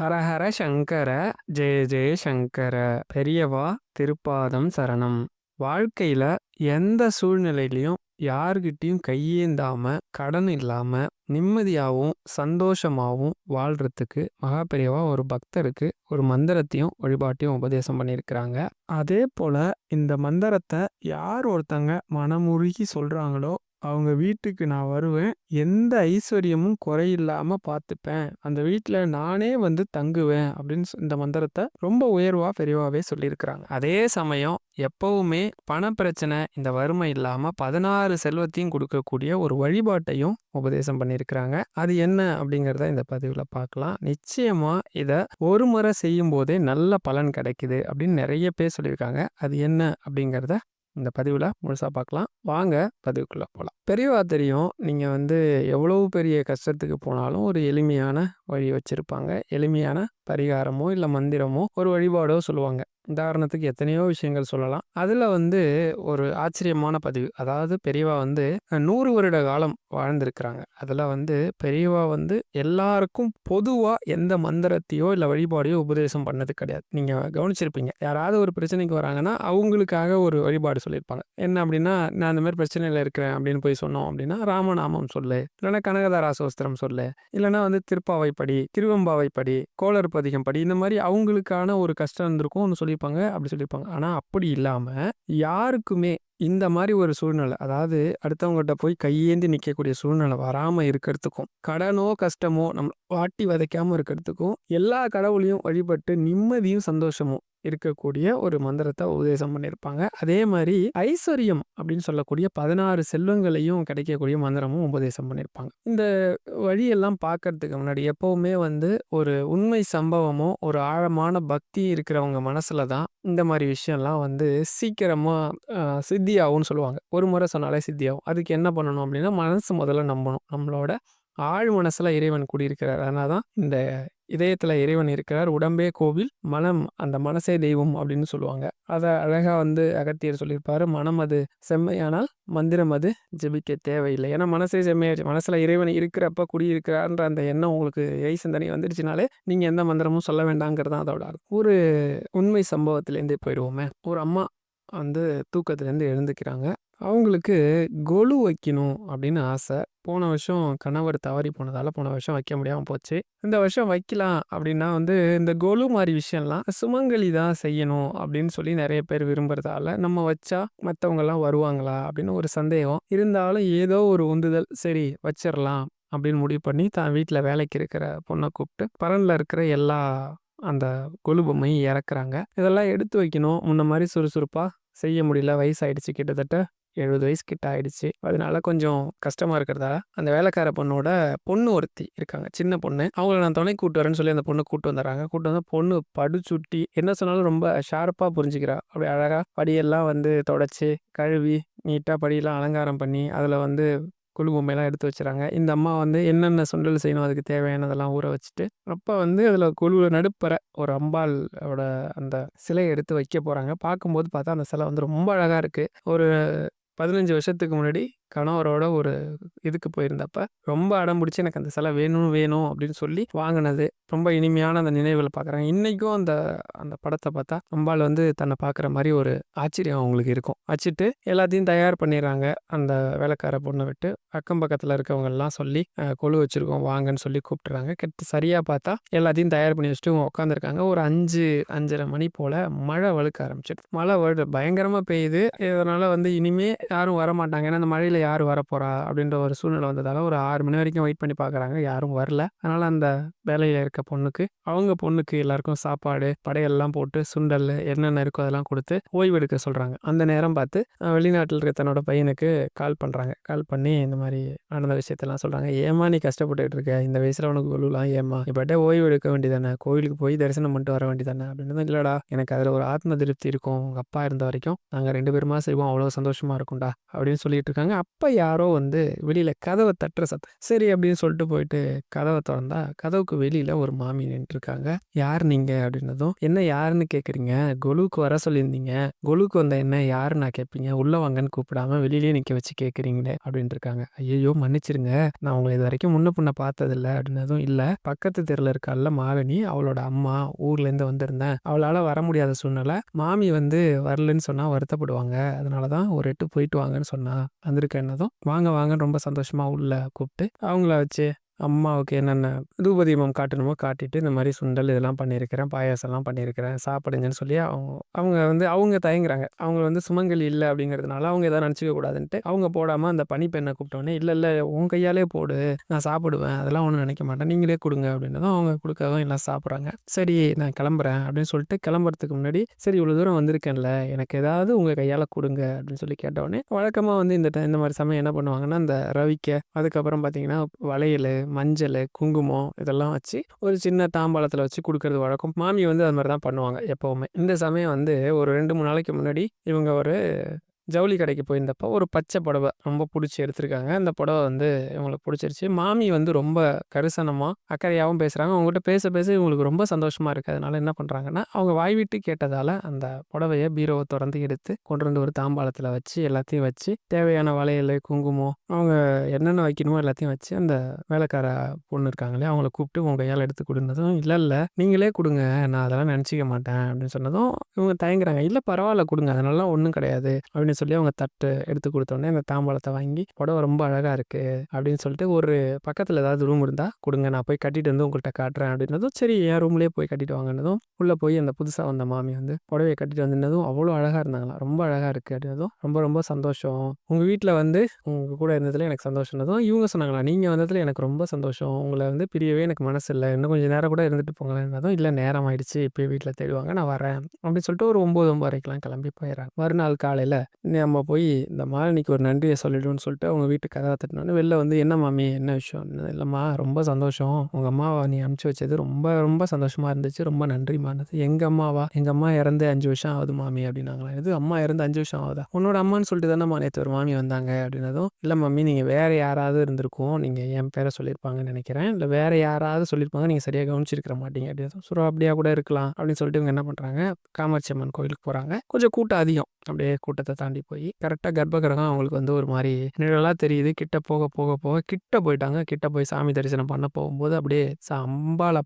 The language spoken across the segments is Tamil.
ஹரஹர சங்கர ஜெய ஜெய சங்கர பெரியவா திருப்பாதம் சரணம். வாழ்க்கையில எந்த சூழ்நிலையிலையும் யாருக்கிட்டையும் கையேந்தாம கடன் இல்லாம நிம்மதியாகவும் சந்தோஷமாகவும் வாழ்றதுக்கு மகா பெரியவா ஒரு பக்தருக்கு ஒரு மந்திரத்தையும் வழிபாட்டையும் உபதேசம் பண்ணியிருக்கிறாங்க. அதே போல இந்த மந்திரத்தை யார் ஒருத்தங்க மனமுருகி சொல்றாங்களோ அவங்க வீட்டுக்கு நான் வருவேன். எந்த ஐஸ்வர்யமும் குறையில்லாம பார்த்துப்பேன். அந்த வீட்டில் நானே வந்து தங்குவேன் அப்படின்னு சொ- இந்த மந்திரத்தை ரொம்ப உயர்வா பெரியவாவே சொல்லியிருக்கிறாங்க. அதே சமயம் எப்பவுமே பண பிரச்சனை இந்த வறுமை இல்லாம பதினாறு செல்வத்தையும் கொடுக்கக்கூடிய ஒரு வழிபாட்டையும் உபதேசம் பண்ணியிருக்கிறாங்க. அது என்ன அப்படிங்கிறத இந்த பதிவில் பார்க்கலாம். நிச்சயமா இதை ஒரு முறை செய்யும் போதே நல்ல பலன் கிடைக்குது அப்படின்னு நிறைய பேர் சொல்லியிருக்காங்க. அது என்ன அப்படிங்கிறத இந்த பதிவில் முழுசாக பார்க்கலாம் வாங்க பதிவுக்குள்ளே போகலாம் பெரியவா தெரியும் நீங்கள் வந்து எவ்வளோ பெரிய கஷ்டத்துக்கு போனாலும் ஒரு எளிமையான வழி வச்சுருப்பாங்க. எளிமையான பரிகாரமோ இல்லை மந்திரமோ ஒரு வழிபாடோ சொல்லுவாங்க. உதாரணத்துக்கு எத்தனையோ விஷயங்கள் சொல்லலாம். அதில் வந்து ஒரு ஆச்சரியமான பதிவு. அதாவது பெரியவா வந்து நூறு வருட காலம் வாழ்ந்திருக்கிறாங்க. அதில் வந்து பெரியவா வந்து எல்லாருக்கும் பொதுவாக எந்த மந்திரத்தையோ இல்லை வழிபாடையோ உபதேசம் பண்ணது கிடையாது. நீங்கள் கவனிச்சிருப்பீங்க. யாராவது ஒரு பிரச்சனைக்கு வராங்கன்னா அவங்களுக்காக ஒரு வழிபாடு சொல்லியிருப்பாங்க. என்ன அப்படின்னா நான் இந்த மாதிரி பிரச்சனையில் இருக்கிறேன் அப்படின்னு போய் சொன்னோம் அப்படின்னா ராமநாமம் சொல்லு. இல்லைன்னா கனகதாரா சோஸ்திரம் சொல்லு. இல்லைன்னா வந்து திருப்பாவை படி திருவம்பாவை படி பதிகம் படி இந்த மாதிரி அவங்களுக்கான ஒரு கஷ்டம் இருந்திருக்கும் ஒன்று சொல்லியிருப்பாங்க அப்படி சொல்லியிருப்பாங்க. ஆனால் அப்படி இல்லாமல் யாருக்குமே இந்த மாதிரி ஒரு சூழ்நிலை அதாவது அடுத்தவங்ககிட்ட போய் கையேந்தி நிற்கக்கூடிய சூழ்நிலை வராமல் இருக்கிறதுக்கும் கடனோ கஷ்டமோ நம்ம வாட்டி வதைக்காமல் இருக்கிறதுக்கும் எல்லா கடவுளையும் வழிபட்டு நிம்மதியும் சந்தோஷமும் இருக்கக்கூடிய ஒரு மந்திரத்தை உபதேசம் பண்ணியிருப்பாங்க. அதே மாதிரி ஐஸ்வர்யம் அப்படின்னு சொல்லக்கூடிய பதினாறு செல்வங்களையும் கிடைக்கக்கூடிய மந்திரமும் உபதேசம் பண்ணியிருப்பாங்க. இந்த வழியெல்லாம் பார்க்கறதுக்கு முன்னாடி எப்பவுமே வந்து ஒரு உண்மை சம்பவமோ ஒரு ஆழமான பக்தி இருக்கிறவங்க மனசுல தான் இந்த மாதிரி விஷயம்லாம் வந்து சீக்கிரமா சித்தியாகும்னு சொல்லுவாங்க. ஒரு முறை சொன்னாலே சித்தியாகும். அதுக்கு என்ன பண்ணணும் அப்படின்னா மனசு முதல்ல நம்பணும். நம்மளோட ஆழ் மனசில் இறைவன் கூடியிருக்கிறார். அதனால தான் இந்த இதயத்தில் இறைவன் இருக்கிறார். உடம்பே கோவில் மனம் அந்த மனசே தெய்வம் அப்படின்னு சொல்லுவாங்க. அதை அழகாக வந்து அகத்தியர் சொல்லியிருப்பாரு. மனம் அது செம்மையானால் மந்திரம் அது ஜெபிக்க தேவையில்லை. ஏன்னா மனசே செம்மையாச்சு மனசில் இறைவன் இருக்கிறப்ப குடியிருக்கிறான்ற அந்த எண்ணம் உங்களுக்கு இறை சிந்தனை வந்துடுச்சுனாலே நீங்கள் எந்த மந்திரமும் சொல்ல வேண்டாங்கிறது தான் அதோட ஒரு உண்மை சம்பவத்திலேருந்தே போயிடுவோமே ஒரு அம்மா வந்து தூக்கத்துலேருந்து எழுந்துக்கிறாங்க. அவங்களுக்கு கொலு வைக்கணும் அப்படின்னு ஆசை. போன வருஷம் கணவர் தவறி போனதால் போன வருஷம் வைக்க முடியாமல் போச்சு. இந்த வருஷம் வைக்கலாம் அப்படின்னா வந்து இந்த கொலு மாதிரி விஷயம்லாம் சுமங்கலி தான் செய்யணும் அப்படின்னு சொல்லி நிறைய பேர் விரும்புறதால நம்ம வச்சா மற்றவங்கெல்லாம் வருவாங்களா அப்படின்னு ஒரு சந்தேகம். இருந்தாலும் ஏதோ ஒரு உந்துதல் சரி வச்சிடலாம் அப்படின்னு முடிவு பண்ணி தான் வீட்டில் வேலைக்கு இருக்கிற பொண்ணை கூப்பிட்டு பரனில் இருக்கிற எல்லா அந்த கொலு பொம்மையும் இறக்குறாங்க. இதெல்லாம் எடுத்து வைக்கணும். முன்ன மாதிரி சுறுசுறுப்பாக செய்ய முடியல. வயசாயிடுச்சு. கிட்டத்தட்ட எழுபது வயசு கிட்ட ஆயிடுச்சு. அதனால கொஞ்சம் கஷ்டமா இருக்கிறதால அந்த வேலைக்கார பொண்ணோட பொண்ணு ஒருத்தி இருக்காங்க. சின்ன பொண்ணு. அவங்கள நான் துணை கூட்டு வரேன்னு சொல்லி அந்த பொண்ணு கூட்டு வந்துடுறாங்க. கூட்டு வந்து பொண்ணு படுச்சுட்டி என்ன சொன்னாலும் ரொம்ப ஷார்ப்பாக புரிஞ்சுக்கிறா. அப்படி அழகாக படியெல்லாம் வந்து தொடச்சி கழுவி நீட்டாக படியெல்லாம் அலங்காரம் பண்ணி அதில் வந்து குழு பொம்மையெல்லாம் எடுத்து வச்சுறாங்க. இந்த அம்மா வந்து என்னென்ன சுண்டல் செய்யணும் அதுக்கு தேவையானதெல்லாம் ஊற வச்சுட்டு அப்போ வந்து அதில் குழுவில் நடுப்பற ஒரு அம்பாளோட அந்த சிலையை எடுத்து வைக்க போகிறாங்க பார்க்கும்போது பார்த்தா அந்த சிலை வந்து ரொம்ப அழகாக இருக்குது ஒரு பதினஞ்சு வருஷத்துக்கு முன்னாடி கணவரோட ஒரு இதுக்கு போயிருந்தப்ப ரொம்ப அடம் பிடிச்சி எனக்கு அந்த சிலை வேணும் வேணும் அப்படின்னு சொல்லி வாங்கினது. ரொம்ப இனிமையான அந்த நினைவுகளை பார்க்குறேன் இன்றைக்கும் அந்த அந்த படத்தை பார்த்தா அம்பாள் வந்து தன்னை பார்க்குற மாதிரி ஒரு ஆச்சரியம் அவங்களுக்கு இருக்கும். வச்சுட்டு எல்லாத்தையும் தயார் பண்ணிடுறாங்க. அந்த வேலைக்கார பொண்ணை விட்டு அக்கம் பக்கத்தில் இருக்கவங்கெல்லாம் சொல்லி கொழு வச்சுருக்கோம் வாங்கன்னு சொல்லி கூப்பிட்டுறாங்க. கிட்ட சரியாக பார்த்தா எல்லாத்தையும் தயார் பண்ணி வச்சுட்டு உட்காந்துருக்காங்க ஒரு அஞ்சு அஞ்சரை மணி போல் மழை வழுக்க ஆரம்பிச்சிட்டு மழை வழு பயங்கரமாக பெய்யுது. இதனால் வந்து இனிமே யாரும் வர மாட்டாங்க ஏன்னா அந்த மழையில் யார் வரப்போகிறா அப்படின்ற ஒரு சூழ்நிலை வந்ததால் ஒரு ஆறு மணி வரைக்கும் வெயிட் பண்ணி பார்க்குறாங்க யாரும் வரல. அதனால் அந்த வேலையில் இருக்க பொண்ணுக்கு அவங்க பொண்ணுக்கு எல்லாருக்கும் சாப்பாடு படையெல்லாம் போட்டு சுண்டல் என்னென்ன இருக்கோ அதெல்லாம் கொடுத்து ஓய்வு எடுக்க சொல்கிறாங்க அந்த நேரம் பார்த்து வெளிநாட்டில் இருக்க தன்னோட பையனுக்கு கால் பண்ணுறாங்க கால் பண்ணி இந்த மாதிரி நடந்த விஷயத்தெல்லாம் சொல்கிறாங்க ஏமா நீ கஷ்டப்பட்டுக்கிட்டு இருக்க? இந்த வயசில் உனக்கு கொள்ளலாம் ஏமா இப்பட்டே ஓய்வு எடுக்க வேண்டியதானே? கோயிலுக்கு போய் தரிசனம் பண்ணிட்டு வர வேண்டியதானே? அப்படின்னு இல்லடா. எனக்கு அதில் ஒரு ஆத்ம திருப்தி இருக்கும். உங்கள் அப்பா இருந்த வரைக்கும் நாங்கள் ரெண்டு பேருமா செய்வோம். அவ்வளோ சந்தோஷமாக இருக்கும்டா. அப்படின்னு சொல்லிட்டு இருக்காங்க. அப்போ யாரோ வந்து வெளியில் கதவை தட்டுற சத்தம். சரி அப்படின்னு சொல்லிட்டு போயிட்டு கதவை திறந்தா கதவுக்கு வெளியில் ஒரு மாமி நின்றுருக்காங்க "யார் நீங்கள் அப்படின்னதும், "என்ன யாருன்னு கேட்குறீங்க? கொலுவுக்கு வர சொல்லியிருந்தீங்க. கொலுவுக்கு வந்த என்ன யாரு நான் கேட்பீங்க? உள்ள வாங்கன்னு கூப்பிடாம வெளியிலேயே நிற்க வச்சு கேட்குறீங்களே" அப்படின்ட்டுருக்காங்க. ஐயோ மன்னிச்சிடுங்க. நான் அவங்களை இது வரைக்கும் முன்ன பின்ன பார்த்ததில்ல" அப்படின்னதும், இல்லை பக்கத்து தெருவில் இருக்கால்ல மாலினி, அவளோட அம்மா. ஊர்லேருந்து வந்திருந்தேன். அவளால் வர முடியாத சூழ்நிலை. மாமி வந்து வரலன்னு சொன்னால் வருத்தப்படுவாங்க. அதனால தான் ஒரு எட்டு போயிட்டு வாங்கன்னு சொன்னா. என்னதும் "வாங்க வாங்க ரொம்ப சந்தோஷமா உள்ள கூப்பிட்டு, அவங்கள வச்சு அம்மாவுக்கு என்னென்ன தூபதீபம் காட்டணுமோ காட்டிட்டு, இந்த மாதிரி சுண்டல் இதெல்லாம் பண்ணியிருக்கிறேன், பாயாசம்லாம் பண்ணியிருக்கிறேன், சாப்பிடுங்கன்னு சொல்லி அவங்க அவங்க வந்து அவங்க தயங்குறாங்க. அவங்க வந்து சுமங்கலி இல்லை அப்படிங்கிறதுனால, அவங்க எதாவது நினச்சிக்க கூடாதுன்ட்டு, அவங்க போடாமல் அந்த பனிப்பெண்ணை கூப்பிட்டோன்னே இல்லை இல்லை உன் கையாலே போடு. நான் சாப்பிடுவேன். அதெல்லாம் ஒன்றும் நினைக்க மாட்டேன். நீங்களே கொடுங்க அப்படின்னதும், அவங்க கொடுக்கறதும் எல்லாம் சாப்பிட்றாங்க "சரி நான் கிளம்புறேன்" அப்படின்னு சொல்லிட்டு கிளம்புறதுக்கு முன்னாடி, "சரி இவ்வளோ தூரம் வந்திருக்கேன்ல, எனக்கு ஏதாவது உங்கள் கையால் கொடுங்க அப்படின்னு சொல்லி கேட்டவுடனே வழக்கமாக வந்து இந்த இந்த மாதிரி சமயம் என்ன பண்ணுவாங்கன்னா, இந்த ரவிக்கை, அதுக்கப்புறம் பார்த்தீங்கன்னா, வளையல் மஞ்சள் குங்குமம் இதெல்லாம் வச்சு, ஒரு சின்ன தாம்பாளத்தில் வச்சு கொடுக்கறது வழக்கம். மாமி வந்து அது மாதிரி தான் பண்ணுவாங்க எப்போவுமே இந்த சமயம் வந்து ஒரு 2, 3 நாளைக்கு முன்னாடி, இவங்க ஒரு ஜவுளி கடைக்கு போயிருந்தப்போ, ஒரு பச்சை புடவ ரொம்ப பிடிச்சி எடுத்திருக்காங்க. அந்த புடவ வந்து இவங்களுக்கு பிடிச்சிருச்சு. மாமி வந்து ரொம்ப கரிசனமாக அக்கறையாகவும் பேசுகிறாங்க அவங்ககிட்ட பேச பேச இவங்களுக்கு ரொம்ப சந்தோஷமாக இருக்குது அதனால என்ன பண்ணுறாங்கன்னா அவங்க வாய் விட்டு கேட்டதால் அந்த புடவைய பீரோவை திறந்து எடுத்து, கொண்டு வந்து ஒரு தாம்பாளத்தில் வச்சு, எல்லாத்தையும் வச்சு, தேவையான வளையல் குங்குமம், அவங்க என்னென்ன வைக்கணுமோ எல்லாத்தையும் வச்சு, அந்த வேலைக்கார பொண்ணு இருக்காங்களே அவங்கள கூப்பிட்டு, உங்கள் கையால் எடுத்து கொடுத்ததும் இல்லை இல்லை நீங்களே கொடுங்க. நான் அதெல்லாம் நினச்சிக்க மாட்டேன்" அப்படின்னு சொன்னதும், இவங்க தயங்குறாங்க. இல்லை பரவாயில்ல கொடுங்க. அதனாலலாம் ஒன்றும் கிடையாது" அப்படின்னு சொல்லி அவங்க தட்டு எடுத்து கொடுத்தோடனே அந்த தாம்பாளத்த வாங்கி, புடவை ரொம்ப அழகாக இருக்குது அப்படின்னு சொல்லிட்டு, "ஒரு பக்கத்தில் ஏதாவது ரூம் இருந்தால் கொடுங்க நான் போய் கட்டிட்டு வந்து உங்கள்கிட்ட காட்டுறேன்" அப்படின்னதும், சரி என் ரூம்லேயே போய் கட்டிட்டு வாங்கினதும் உள்ளே போய் அந்த புதுசாக வந்த மாமி வந்து புடவையை கட்டிட்டு வந்திருந்ததும், அவ்வளோ அழகாக இருந்தாங்களாம். ரொம்ப அழகாக இருக்குது அப்படின்னதும், "ரொம்ப ரொம்ப சந்தோஷம். உங்கள் வீட்டில் வந்து உங்கள் கூட இருந்ததில் எனக்கு சந்தோஷம்னதும் இவங்க சொன்னாங்களாம், நீங்கள் வந்ததில் எனக்கு ரொம்ப சந்தோஷம். உங்களை வந்து பிரியவே எனக்கு மனசு இல்லை இன்னும் கொஞ்சம் நேரம் கூட இருந்துட்டு போங்களேன்னதும், இல்லை நேரம் ஆயிடுச்சு. இப்போ வீட்டில் தேடுவாங்க. நான் வரேன்" அப்படின்னு சொல்லிட்டு ஒரு 9, 9:30க்கெல்லாம் கிளம்பி போயிர்றாங்க. மறுநாள் காலையில் நம்ம போய் இந்த மாலினிக்கு ஒரு நன்றியை சொல்லிடுன்னு சொல்லிட்டு, அவங்க வீட்டுக்கு கதவ தட்டினோன்னு வெளில வந்து, "என்ன மாமி என்ன விஷயம்?" இல்லைம்மா ரொம்ப சந்தோஷம். உங்க அம்மாவை நீ அனுப்பிச்சு வச்சது ரொம்ப ரொம்ப சந்தோஷமா இருந்துச்சு. ரொம்ப நன்றிமானது "எங்க அம்மாவா? எங்க அம்மா இறந்து அஞ்சு வருஷம் ஆகுது மாமி" அப்படின்னாங்களாம். இது அம்மா இறந்து அஞ்சு வருஷம் ஆகுதா? உன்னோட அம்மான்னு சொல்லிட்டு தானே நேற்று ஒரு மாமி வந்தாங்க" அப்படின்னதும், "இல்ல மாமி நீங்க வேற யாராவது இருந்திருக்கும். நீங்க என் பேரை சொல்லியிருப்பாங்கன்னு நினைக்கிறேன் இல்ல வேற யாராவது சொல்லியிருப்பாங்க. நீங்க சரியா கவனிச்சிருக்க மாட்டீங்க" அப்படின்னதும், "சரி அப்படியா கூட இருக்கலாம்" அப்படின்னு சொல்லிட்டு இவங்க என்ன பண்றாங்க, காமாட்சி அம்மன் கோயிலுக்கு போறாங்க. கொஞ்சம் கூட்டம் அதிகம். அப்படியே கூட்டத்தை தாண்டி போய் கரெக்டாக கர்ப்பகிரகம் அவங்களுக்கு வந்து ஒரு மாதிரி நிழலாக தெரியுது. கிட்ட போக போக போக கிட்ட போயிட்டாங்க. கிட்ட போய் சாமி தரிசனம் பண்ண போகும்போது, அப்படியே ச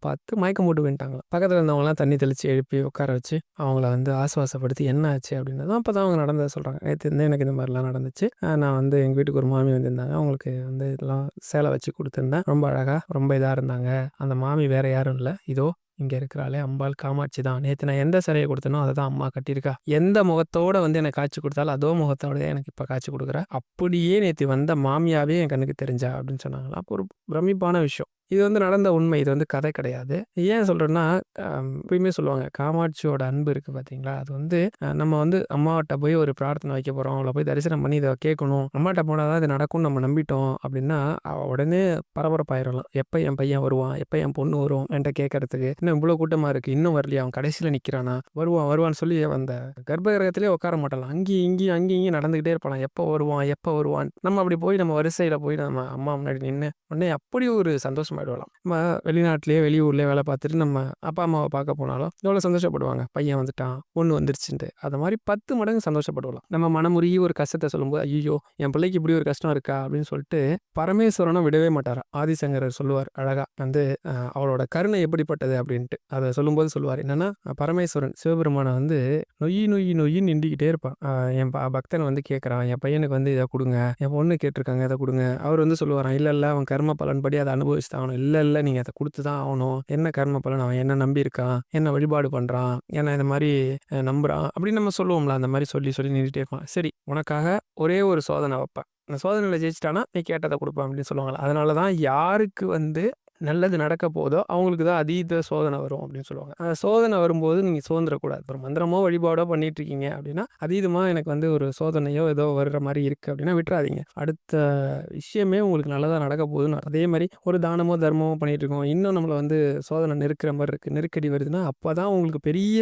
பார்த்து மயக்கம் போட்டு விழுந்துட்டாங்களாம். பக்கத்தில் இருந்தவங்கலாம் தண்ணி தெளித்து எழுப்பி உட்கார வச்சு, அவங்கள வந்து ஆசுவாசப்படுத்தி, "என்ன ஆச்சு?" அப்படின்னதும், அப்பதான் அவங்க நடந்தத சொல்கிறாங்க நேற்று இருந்தே எனக்கு இந்த மாதிரிலாம் நடந்துச்சு. நான் வந்து எங்கள் வீட்டுக்கு ஒரு மாமி வந்திருந்தாங்க. அவங்களுக்கு வந்து இதெல்லாம் சேலை வச்சு கொடுத்துருந்தேன் ரொம்ப அழகாக ரொம்ப இதாக இருந்தாங்க. அந்த மாமி வேற யாரும் இல்லை இதோ இங்கே இருக்கிறாளே அம்பாள் காமாட்சி தான். நேற்று நான் எந்த சிலையை கொடுத்தனோ அதை தான் அம்மா கட்டியிருக்கா. எந்த முகத்தோடு வந்து எனக்கு காட்சி கொடுத்தாலும் அதோ முகத்தோடயே எனக்கு இப்போ காட்சி கொடுக்குறேன் அப்படியே நேற்று வந்த மாமியாவே என் கண்ணுக்கு தெரிஞ்சா" அப்படின்னு சொன்னாங்களாம். ஒரு பிரமிப்பான விஷயம். இது வந்து நடந்த உண்மை. இது வந்து கதை கிடையாது. ஏன் சொல்கிறேன்னா எப்பயுமே சொல்லுவாங்க, காமாட்சியோட அன்பு இருக்குது பார்த்தீங்களா, அது வந்து நம்ம வந்து அம்மாட்ட போய் ஒரு பிரார்த்தனை வைக்க போகிறோம் அவளை போய் தரிசனம் பண்ணி இதை கேட்கணும். அம்மாட்ட போனால் தான் இது நடக்கும்னு நம்ம நம்பிட்டோம் அப்படின்னா, உடனே பரபரப்பாயிரலாம். எப்போ என் பையன் வருவான்? எப்போ என் பொண்ணு வரும் என்கிட்ட கேட்கறதுக்கு? இன்னும் இவ்வளோ கூட்டமாக இருக்குது இன்னும் வரலையா? அவன் கடைசியில் நிற்கிறானா வருவான் வருவான்னு" சொல்லி அந்த கர்ப்பகிரகத்திலே உட்கார மாட்டலாம் அங்கேயும் இங்கேயும் அங்கேயும் இங்கேயும் நடந்துகிட்டே இருப்பான் எப்போ வருவான்? எப்போ வருவான்? நம்ம அப்படி போய் நம்ம வரிசையில் போய் நம்ம அம்மா முன்னாடி நின்று உடனே அப்படி ஒரு சந்தோஷமாக சந்தோஷமாயிடுவாளாம். நம்ம வெளிநாட்டிலேயே, வெளியூர்லேயே வேலை பார்த்துட்டு நம்ம அப்பா, அம்மாவை பார்க்க போனாலும், எவ்வளோ சந்தோஷப்படுவாங்க. பையன் வந்துட்டான், பொண்ணு வந்துருச்சுன்ட்டு. அது மாதிரி பத்து மடங்கு சந்தோஷப்படுவலாம் நம்ம மனமுருகி ஒரு கஷ்டத்தை சொல்லும்போது, ஐயோ என் பிள்ளைக்கு இப்படி ஒரு கஷ்டம் இருக்கா?" அப்படின்னு சொல்லிட்டு பரமேஸ்வரனும் விடவே மாட்டார் ஆதிசங்கரர் சொல்லுவார் அழகா. வந்து அவளோட கருணை எப்படிப்பட்டது அப்படின்ட்டு. அதை சொல்லும்போது சொல்லுவார் என்னன்னா, பரமேஸ்வரன் சிவபெருமானை வந்து நொய்யி நொய் நொய்யின்னு நின்றுக்கிட்டே இருப்பான். என் பக்தன் வந்து கேட்குறான் என் பையனுக்கு வந்து இதை கொடுங்க என் பொண்ணு கேட்டிருக்காங்க இதை கொடுங்க அவர் வந்து சொல்லுவார் இல்லை இல்லை அவன் கர்ம பலன்படி அதை அனுபவிச்சு ஆகணும்." இல்லை இல்லை நீங்கள் அதை கொடுத்து தான் ஆகணும். என்ன கர்ம பலன்? அவன் என்ன நம்பியிருக்கான். என்ன வழிபாடு பண்ணுறான் என்ன இந்த மாதிரி நம்புகிறான் அப்படின்னு நம்ம சொல்லுவோம்ல. அந்த மாதிரி சொல்லி சொல்லி நின்றுட்டே இருப்பான். "சரி உனக்காக ஒரே ஒரு சோதனை வைப்பேன். அந்த சோதனையில் ஜெயிச்சிட்டானா நீ கேட்டதை கொடுப்பேன் அப்படின்னு சொல்லுவாங்களா அதனால தான் யாருக்கு வந்து நல்லது நடக்க போதோ, அவங்களுக்கு தான் அதீத சோதனை வரும் அப்படின்னு சொல்லுவாங்க. அந்த சோதனை வரும்போது நீங்கள் சோதனக்கூடாது ஒரு மந்திரமோ, வழிபாடோ பண்ணிட்டுருக்கீங்க அப்படின்னா, அதீதமாக எனக்கு வந்து ஒரு சோதனையோ ஏதோ வர்ற மாதிரி இருக்குது அப்படின்னா விட்டுறாதீங்க அடுத்த விஷயமே உங்களுக்கு நல்லதாக நடக்க போகுதுன்னு அதே மாதிரி ஒரு தானமோ, தர்மமோ பண்ணிட்டுருக்கோம். இன்னும் நம்மளை வந்து சோதனை நெருக்கிற மாதிரி இருக்குது நெருக்கடி வருதுன்னா, அப்போ தான் உங்களுக்கு பெரிய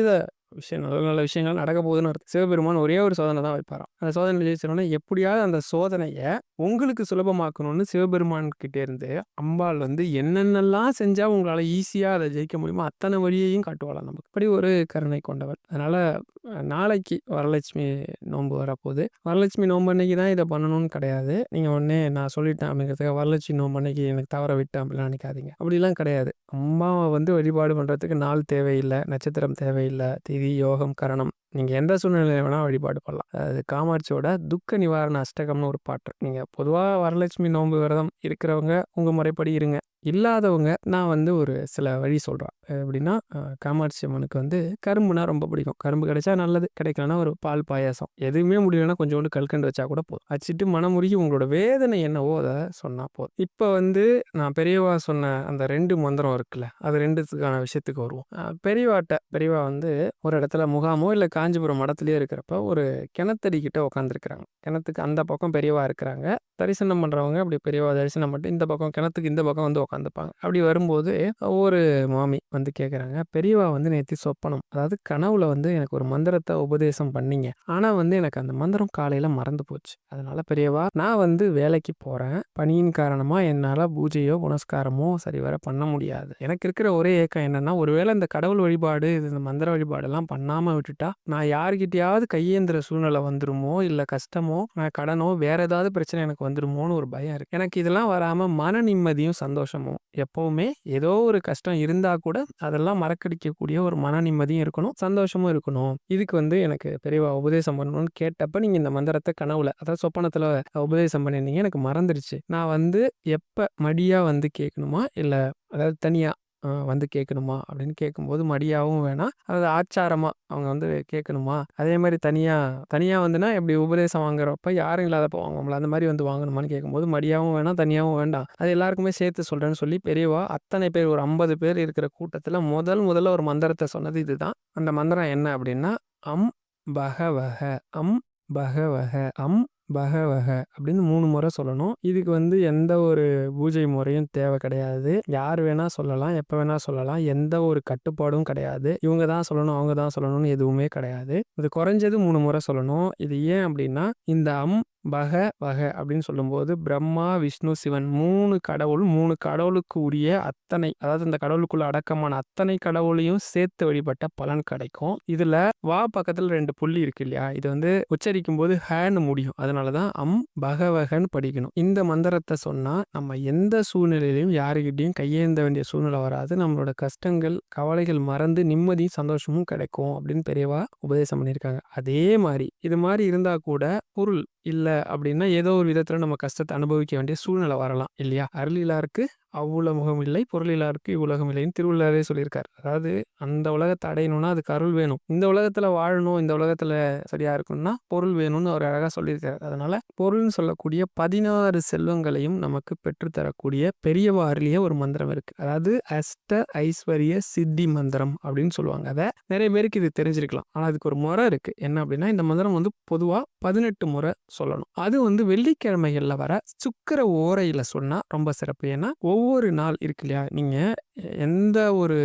விஷயம் நல்ல நல்ல விஷயங்கள் நடக்க போகுதுன்னு அர்த்தம். சிவபெருமான் ஒரே ஒரு சோதனை தான் வைப்பாராம். அந்த சோதனை ஜெயிச்சோனே எப்படியாவது அந்த சோதனையை உங்களுக்கு சுலபமாக்கணும்னு சிவபெருமான் இருந்து அம்பாள் வந்து என்னென்னலாம் செஞ்சா உங்களால் ஈஸியாக அதை ஜெயிக்க முடியுமோ அத்தனை வழியையும் காட்டுவாளாம் நமக்கு. இப்படி ஒரு கருணை கொண்டவள். அதனால நாளைக்கு வரலட்சுமி நோன்பு வரப்போகுது. வரலட்சுமி நோன்பு அன்னைக்கு தான் இதை பண்ணணும்னு கிடையாது. நீங்கள் உடனே நான் சொல்லிட்டேன் அப்படிங்கிறதுக்காக வரலட்சுமி நோன்பு அன்னைக்கு எனக்கு தவற விட்டேன் அப்படிலாம் நினைக்காதீங்க. அப்படிலாம் கிடையாது. அம்மாவை வந்து வழிபாடு பண்ணுறதுக்கு நாள் தேவையில்லை நட்சத்திரம் தேவையில்லை தேதி யோகம், கரணம். நீங்கள் எந்த சூழ்நிலையில் வேணால் வழிபாடு பண்ணலாம். அது காமாட்சியோட துக்க நிவாரண அஷ்டகம்னு ஒரு பாட்டு. நீங்கள் பொதுவாக வரலட்சுமி நோன்பு விரதம் இருக்கிறவங்க உங்கள் முறைப்படி இருங்க. இல்லாதவங்க நான் வந்து ஒரு சில வழி சொல்கிறேன் எப்படின்னா காமாட்சி அம்மனுக்கு வந்து கரும்புனா ரொம்ப பிடிக்கும். கரும்பு கிடைச்சா நல்லது. கிடைக்கலனா ஒரு பால் பாயாசம். எதுவுமே முடியலன்னா கொஞ்சோண்டு கல்கண்டு வச்சா கூட போதும். வச்சுட்டு மனமுருகி உங்களோட வேதனை என்னவோ அதை சொன்னால் போதும். இப்போ வந்து நான் பெரியவா சொன்ன அந்த ரெண்டு மந்திரம் இருக்குல்ல, அது ரெண்டுத்துக்கான விஷயத்துக்கு வருவோம். பெரியவாட்ட பெரியவா வந்து ஒரு இடத்துல முகாமோ இல்லை காஞ்சிபுரம் மடத்துலேயே இருக்கிறப்ப ஒரு கிணத்தடிக்கிட்ட உட்காந்துருக்குறாங்க கிணத்துக்கு அந்த பக்கம் பெரியவா இருக்கிறாங்க. தரிசனம் பண்ணுறவங்க அப்படி பெரியவா தரிசனம் பண்ணிட்டு இந்த பக்கம் கிணத்துக்கு இந்த பக்கம் வந்து உட்காந்துப்பாங்க. அப்படி வரும்போது ஒரு மாமி வந்து கேட்குறாங்க, பெரியவா வந்து நேற்று சொப்பனம். அதாவது கனவுல வந்து எனக்கு ஒரு மந்திரத்தை உபதேசம் பண்ணீங்க. ஆனால் வந்து எனக்கு அந்த மந்திரம் காலையில் மறந்து போச்சு. அதனால பெரியவா நான் வந்து வேலைக்கு போகிறேன் பணியின் காரணமாக என்னால் பூஜையோ, புனஸ்காரமோ சரிவர பண்ண முடியாது. எனக்கு இருக்கிற ஒரே ஏக்கம் என்னன்னா, ஒருவேளை இந்த கடவுள் வழிபாடு, இந்த மந்திர வழிபாடெல்லாம் பண்ணாமல் விட்டுட்டா, நான் யார்கிட்டயாவது கையேந்திர சூழ்நிலை வந்துருமோ, இல்லை கஷ்டமோ, நான் கடனோ வேற ஏதாவது பிரச்சனை எனக்கு வந்துருமோன்னு ஒரு பயம் இருக்கு. எனக்கு இதெல்லாம் வராம மன நிம்மதியும், சந்தோஷமும் எப்பவுமே ஏதோ ஒரு கஷ்டம் இருந்தா கூட அதெல்லாம் மறக்கடிக்கக்கூடிய ஒரு மன நிம்மதியும் இருக்கணும், சந்தோஷமும் இருக்கணும். இதுக்கு வந்து எனக்கு பெரியவா உபதேசம் பண்ணணும்னு கேட்டப்ப நீங்க இந்த மந்திரத்தை கனவுல அதாவது சொப்பனத்துல உபதேசம் பண்ணிருந்தீங்க எனக்கு மறந்துருச்சு. நான் வந்து எப்ப மடியா வந்து கேட்கணுமா? இல்ல அதாவது தனியா அ வந்து கேட்கணுமா? அப்படின்னு கேட்கும்போது மடியாவும் வேணாம். அதாவது ஆச்சாரமா அவங்க வந்து கேட்கணுமா? அதே மாதிரி தனியா தனியா வந்துனா எப்படி உபதேசம் வாங்குறப்ப யாரும் இல்லாதப்போ வாங்குவோம்ல, அந்த மாரி வந்து வாங்கணுமான்னு கேட்கும்போது மடியாவும் வேணாம், தனியாவும் வேண்டாம். அது எல்லாருக்குமே சேர்த்து சொல்றேன்னு சொல்லி பெரியவா அத்தனை பேர் ஒரு 50 பேர் இருக்கிற கூட்டத்துல முதல் முதல்ல ஒரு மந்திரத்த சொன்னது இதுதான். அந்த மந்திரம் என்ன அப்படின்னா, அம் பகவக அம் பகவக அம் பகவஹ அப்படின்னு மூணு முறை சொல்லணும். இதுக்கு வந்து எந்த ஒரு பூஜை முறையும் தேவை கிடையாது. யார் வேணா சொல்லலாம், எப்போ வேணா சொல்லலாம். எந்த ஒரு கட்டுப்பாடும் கிடையாது. இவங்க தான் சொல்லணும், அவங்க தான் சொல்லணும்னு எதுவுமே கிடையாது. இது குறைஞ்சது மூணு முறை சொல்லணும். இது ஏன் அப்படின்னா, இந்த அம் பக வக அப்படின்னு சொல்லும்போது பிரம்மா, விஷ்ணு, சிவன் மூணு கடவுள் மூணு கடவுளுக்கு உரிய அத்தனை அதாவது அந்த கடவுளுக்குள்ள அடக்கமான அத்தனை கடவுளையும் சேர்த்து வழிபட்ட பலன் கிடைக்கும். இதுல வா பக்கத்துல ரெண்டு புள்ளி இருக்கு இல்லையா? இது வந்து உச்சரிக்கும்போது ஹேன்னு முடியும். அதனாலதான் அம் பகவகன்னு படிக்கணும். இந்த மந்திரத்தை சொன்னா நம்ம எந்த சூழ்நிலையிலையும் யாருக்கிட்டையும் கையேந்த வேண்டிய சூழ்நிலை வராது. நம்மளோட கஷ்டங்கள், கவலைகள் மறந்து நிம்மதியும், சந்தோஷமும் கிடைக்கும் அப்படின்னு பெரியவா உபதேசம் பண்ணியிருக்காங்க. அதே மாதிரி இது மாதிரி இருந்தா கூட பொருள் இல்லை அப்படின்னா ஏதோ ஒரு விதத்தில் நம்ம கஷ்டத்தை அனுபவிக்க வேண்டிய சூழ்நிலை வரலாம் இல்லையா? அருளிலாருக்கு அவ்வுலகம் இல்லை, பொருளிலாருக்கு இவ்வுலகம் இல்லைன்னு திருவள்ளுவரே சொல்லியிருக்காரு. அதாவது அந்த உலகத்தை அடையணும்னா அதுக்கு அருள் வேணும். இந்த உலகத்துல வாழணும், இந்த உலகத்துல சரியா இருக்கணும்னா பொருள் வேணும்னு அவர் அழகா சொல்லியிருக்காரு. அதனால பொருள்னு சொல்லக்கூடிய 16 செல்வங்களையும் நமக்கு பெற்றுத்தரக்கூடிய தரக்கூடிய பெரியவா அருளிய ஒரு மந்திரம் இருக்கு. அதாவது அஷ்ட ஐஸ்வரிய சித்தி மந்திரம் அப்படின்னு சொல்லுவாங்க. அதை நிறைய பேருக்கு இது தெரிஞ்சிருக்கலாம். ஆனா அதுக்கு ஒரு முறை இருக்கு. என்ன அப்படின்னா இந்த மந்திரம் வந்து பொதுவா 18 முறை சொல்லணும். அது வந்து வெள்ளிக்கிழமைகள்ல வர சுக்கிர ஓரையில சொன்னா ரொம்ப சிறப்பு. ஏன்னா ஒவ்வொரு நாள் இருக்கு இல்லையா? நீங்க எந்த ஒரு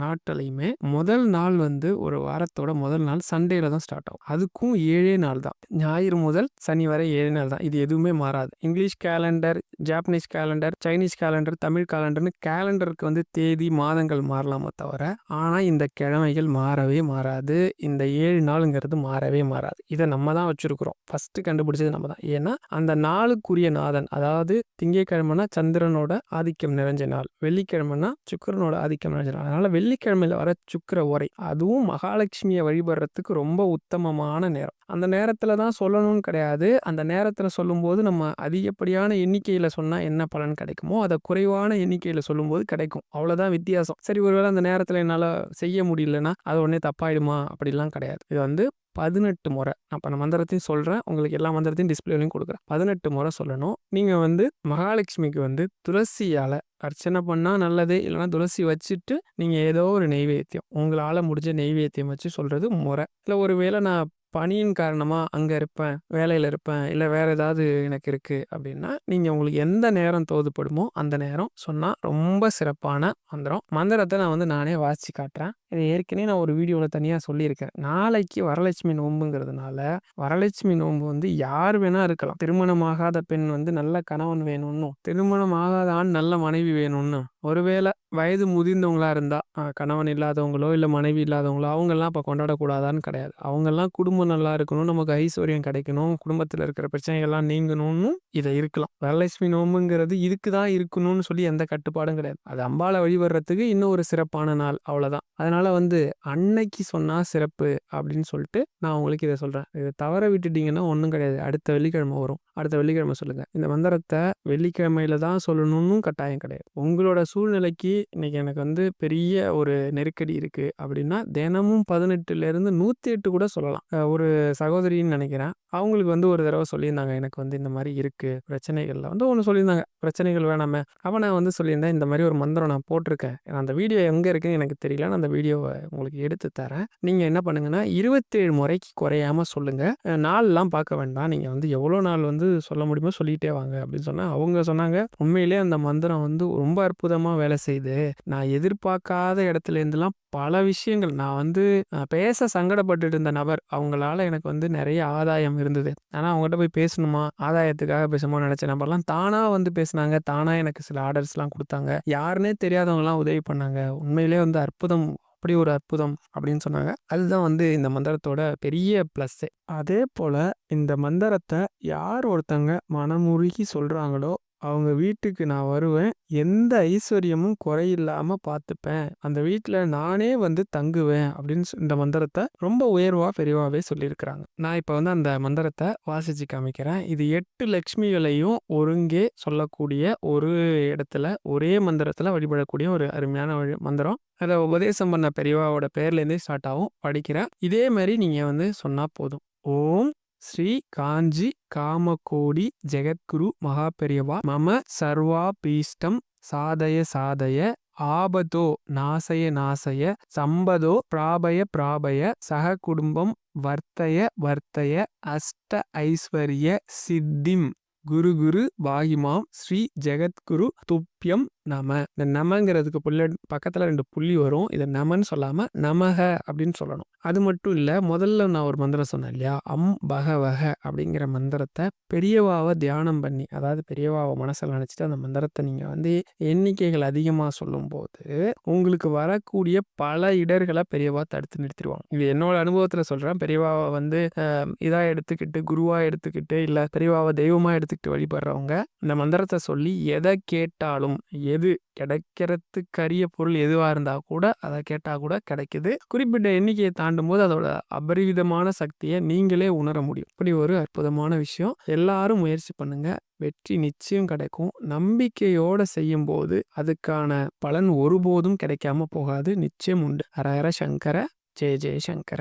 நாட்டிலையுமே முதல் நாள் வந்து ஒரு வாரத்தோட முதல் நாள் சண்டேல தான் ஸ்டார்ட் ஆகும். அதுக்கும் ஏழே நாள் தான். ஞாயிறு முதல் சனி வரை ஏழு நாள் தான். இது எதுவுமே மாறாது. English calendar, Japanese calendar, Chinese calendar, Tamil கேலண்டர்னு கேலண்டருக்கு வந்து தேதி, மாதங்கள் மாறலாமே தவிர, ஆனால் இந்த கிழமைகள் மாறவே மாறாது. இந்த ஏழு நாளுங்கிறது மாறவே மாறாது. இதை நம்ம தான் வச்சிருக்கிறோம். ஃபர்ஸ்ட் கண்டுபிடிச்சது நம்ம தான். ஏன்னா அந்த நாளுக்குரிய நாதன் அதாவது திங்கட்கிழமைனா சந்திரனோட ஆதிக்கம் நிறைஞ்ச நாள். வெள்ளிக்கிழமைனா சுக்கிரனோட ஆதிக்கம் நினைச்சிடும் நாள். அதனால வெள்ளிக்கிழமையில வர சுக்கிர உரை அதுவும் மகாலட்சுமியை வழிபடுறதுக்கு ரொம்ப உத்தமமான நேரம். அந்த நேரத்துல தான் சொல்லணும்னு கிடையாது. அந்த நேரத்துல சொல்லும்போது நம்ம அதிகப்படியான எண்ணிக்கையில சொன்னா என்ன பலன் கிடைக்குமோ, அதை குறைவான எண்ணிக்கையில சொல்லும்போது கிடைக்கும். அவ்வளோதான் வித்தியாசம். சரி ஒருவேளை அந்த நேரத்துல என்னால செய்ய முடியலன்னா, அது உடனே தப்பாயிடுமா? அப்படிலாம் கிடையாது. இது வந்து 18 முறை. அப்போ நான் மந்திரத்தையும் சொல்கிறேன் உங்களுக்கு எல்லா மந்திரத்தையும் டிஸ்பிளேலையும் கொடுக்குறேன் பதினெட்டு முறை சொல்லணும். நீங்கள் வந்து மகாலட்சுமிக்கு வந்து துளசியால் அர்ச்சனை பண்ணால் நல்லது. இல்லைனா துளசி வச்சுட்டு நீங்கள் ஏதோ ஒரு நெய்வேத்தியம். உங்களால் முடிஞ்ச நெய்வேத்தியம் வச்சு சொல்கிறது முறை. இல்லை ஒரு வேளை நான் பணியின் காரணமாக அங்கே இருப்பேன், வேலையில் இருப்பேன், இல்லை வேறு ஏதாவது எனக்கு இருக்குது அப்படின்னா, நீங்கள் உங்களுக்கு எந்த நேரம் தோதுப்படுமோ அந்த நேரம் சொன்னால் ரொம்ப சிறப்பான மந்திரம். மந்திரத்தை நான் வந்து நானே வாசிச்சு காட்டுறேன். இதை ஏற்கனவே நான் ஒரு வீடியோவில் தனியாக சொல்லியிருக்கேன். நாளைக்கு வரலட்சுமி நோன்புங்கிறதுனால வரலட்சுமி நோன்பு வந்து யார் வேணால் இருக்கலாம். திருமணமாகாத பெண் வந்து நல்ல கணவன் வேணும்னு திருமணம் ஆகாத ஆண் நல்ல மனைவி வேணும்னு ஒருவேளை வயது முதிர்ந்தவங்களா இருந்தா கணவன் இல்லாதவங்களோ இல்லை மனைவி இல்லாதவங்களோ அவங்கெல்லாம் இப்போ கொண்டாடக்கூடாதான்னு கிடையாது. அவங்கெல்லாம் குடும்பம் நல்லா இருக்கணும் நமக்கு ஐஸ்வர்யம் கிடைக்கணும் குடும்பத்தில் இருக்கிற பிரச்சனைகள்லாம் நீங்கணும்னு இதை இருக்கலாம். வரலட்சுமி நோம்புங்கிறது இதுக்கு தான் இருக்கணும்னு சொல்லி எந்த கட்டுப்பாடும் கிடையாது. அது அம்பாளை வழிபடுறதுக்கு இன்னும் ஒரு சிறப்பான நாள் அவ்வளோதான் அதனால அதனால் வந்து அன்னைக்கு சொன்னால் சிறப்பு அப்படின்னு சொல்லிட்டு நான் உங்களுக்கு இதை சொல்கிறேன் இதை தவற விட்டுட்டிங்கன்னா ஒன்றும் கிடையாது. அடுத்த வெள்ளிக்கிழமை வரும். அடுத்த வெள்ளிக்கிழமை சொல்லுங்கள் இந்த மந்திரத்தை வெள்ளிக்கிழமையில தான் சொல்லணும்னு கட்டாயம் கிடையாது. உங்களோட சூழ்நிலைக்கு இன்னைக்கு எனக்கு வந்து பெரிய ஒரு நெருக்கடி இருக்குது அப்படின்னா தினமும் பதினெட்டுலேருந்து நூற்றி எட்டு கூட சொல்லலாம். ஒரு சகோதரின்னு நினைக்கிறேன். அவங்களுக்கு வந்து ஒரு தடவை சொல்லியிருந்தாங்க எனக்கு வந்து இந்த மாதிரி இருக்குது பிரச்சனைகளில் வந்து ஒன்று சொல்லியிருந்தாங்க. பிரச்சனைகள் வேணாமே. அப்போ நான் வந்து சொல்லியிருந்தேன் இந்த மாதிரி ஒரு மந்திரம் நான் போட்டிருக்கேன். அந்த வீடியோ எங்கே இருக்குன்னு எனக்கு தெரியல. நான் அந்த வீடியோவை உங்களுக்கு எடுத்து தரேன். நீங்கள் என்ன பண்ணுங்கன்னா இருபத்தேழு முறைக்கு குறையாம சொல்லுங்க. நாள்லாம் பார்க்க வேண்டாம். நீங்கள் வந்து எவ்வளோ நாள் வந்து சொல்ல முடியுமோ சொல்லிட்டே வாங்க அப்படின்னு சொன்னால் அவங்க சொன்னாங்க உண்மையிலே அந்த மந்திரம் வந்து ரொம்ப அற்புதமாக வேலை செய்யுது நான் எதிர்பார்க்காத இடத்துல இருந்துலாம் பல விஷயங்கள். நான் வந்து பேச சங்கடப்பட்டு இருந்த நபர். அவங்களால எனக்கு வந்து நிறைய ஆதாயம் இருந்தது. ஆனால் அவங்ககிட்ட போய் பேசணுமா? ஆதாயத்துக்காக பேசணுமா நினச்ச நபர்லாம் தானாக வந்து பேசினாங்க. தானாக எனக்கு சில ஆர்டர்ஸ்லாம் கொடுத்தாங்க. யாருன்னே தெரியாதவங்கலாம் உதவி பண்ணாங்க. உண்மையிலே வந்து அற்புதம் அப்படி ஒரு அற்புதம் அப்படின்னு சொன்னாங்க. அதுதான் வந்து இந்த மந்திரத்தோட பெரிய ப்ளஸ்ஸே அதே போல் இந்த மந்திரத்தை யார் ஒருத்தங்க மனமுருகி சொல்கிறாங்களோ அவங்க வீட்டுக்கு நான் வருவேன். எந்த ஐஸ்வர்யமும் குறையில்லாமல் பார்த்துப்பேன். அந்த வீட்டில் நானே வந்து தங்குவேன் அப்படின்னு இந்த மந்திரத்தை ரொம்ப உயர்வாக பெரியவாகவே சொல்லியிருக்கிறாங்க. நான் இப்போ வந்து அந்த மந்திரத்தை வாசித்து காமிக்கிறேன். இது எட்டு லக்ஷ்மிகளையும் ஒருங்கே சொல்லக்கூடிய ஒரு இடத்துல ஒரே மந்திரத்தில் வழிபடக்கூடிய ஒரு அருமையான மந்திரம். அதை உபதேசம் பண்ண பெரியவாவோட பேர்லேருந்தே ஸ்டார்ட் ஆகும். படிக்கிறேன். இதே மாதிரி நீங்கள் வந்து சொன்னால் போதும். ஓம் ஸ்ரீ காஞ்சி காமகோடி ஜெகத்குரு மகாபெரியவா மம சர்வாபீஷ்டம் சாதய சாதய ஆபதோ நாசய நாசய சம்பதோ பிராபய பிராபய சக குடும்பம் வர்த்தய வர்த்தய அஷ்ட ஐஸ்வர்ய சித்திம். குரு குரு பாகிமாம் ஸ்ரீ ஜெகத்குரு துப் துப்பியம் நம. இந்த நமங்கிறதுக்கு புள்ள பக்கத்தில் ரெண்டு புள்ளி வரும். இதை நமன்னு சொல்லாமல் நமக அப்படின்னு சொல்லணும். அது மட்டும் இல்லை முதல்ல நான் ஒரு மந்திரம் சொன்னேன் இல்லையா? அம் பகவக அப்படிங்கிற மந்திரத்தை பெரியவாவை தியானம் பண்ணி அதாவது பெரியவாவை மனசில் நினச்சிட்டு அந்த மந்திரத்தை நீங்கள் வந்து எண்ணிக்கைகள் அதிகமாக சொல்லும்போது உங்களுக்கு வரக்கூடிய பல இடர்களை பெரியவா தடுத்து நிறுத்திடுவாங்க. இது என்னோட அனுபவத்தில் சொல்கிறேன் பெரியவாவை வந்து இதாக எடுத்துக்கிட்டு குருவாக எடுத்துக்கிட்டு இல்லை பெரியவாவை தெய்வமாக எடுத்துக்கிட்டு வழிபடுறவங்க இந்த மந்திரத்தை சொல்லி எதை கேட்டாலும் எது கிடைக்கிறதுக்கரிய பொருள் எதுவாக இருந்தால் கூட அதை கேட்டால் கூட கிடைக்குது. குறிப்பிட்ட எண்ணிக்கையை தாண்டும் போது அதோட அபரிவிதமான சக்தியை நீங்களே உணர முடியும். இப்படி ஒரு அற்புதமான விஷயம். எல்லாரும் முயற்சி பண்ணுங்க. வெற்றி நிச்சயம் கிடைக்கும். நம்பிக்கையோட செய்யும் போது அதுக்கான பலன் ஒருபோதும் கிடைக்காம போகாது. நிச்சயம் உண்டு. ஹர ஹர சங்கர ஜெய ஜெய சங்கர.